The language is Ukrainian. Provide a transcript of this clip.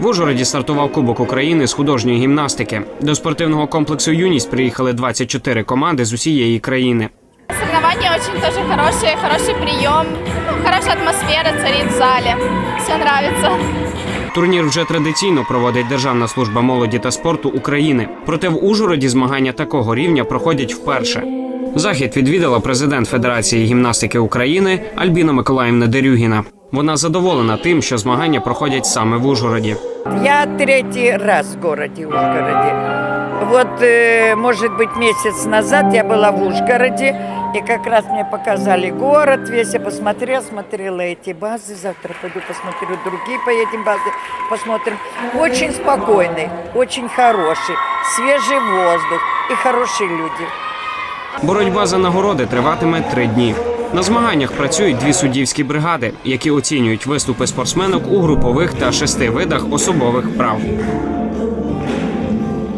В Ужгороді стартував Кубок України з художньої гімнастики. До спортивного комплексу Юність приїхали 24 команди з усієї країни. Соревнования очень тоже хорошие, хороший прием, ну, хорошая атмосфера царит в зале. Все нравится. Турнір вже традиційно проводить Державна служба молоді та спорту України. Проте в Ужгороді змагання такого рівня проходять вперше. Захід відвідала президент Федерації гімнастики України Альбіна Миколаївна Дерюгіна. Вона задоволена тим, що змагання проходять саме в Ужгороді. Я третий раз в городе Ужгороде. Вот, э, может быть, месяц назад я была в Ужгороде, и как раз мне показали город весь. Я посмотрела, смотрела эти базы. Завтра пойду посмотрю другие по этим базы. Посмотрим. Очень спокойный, очень хороший, свежий воздух и хорошие люди. Боротьба за нагороди триватиме три дні. На змаганнях працюють дві суддівські бригади, які оцінюють виступи спортсменок у групових та шести видах особових прав.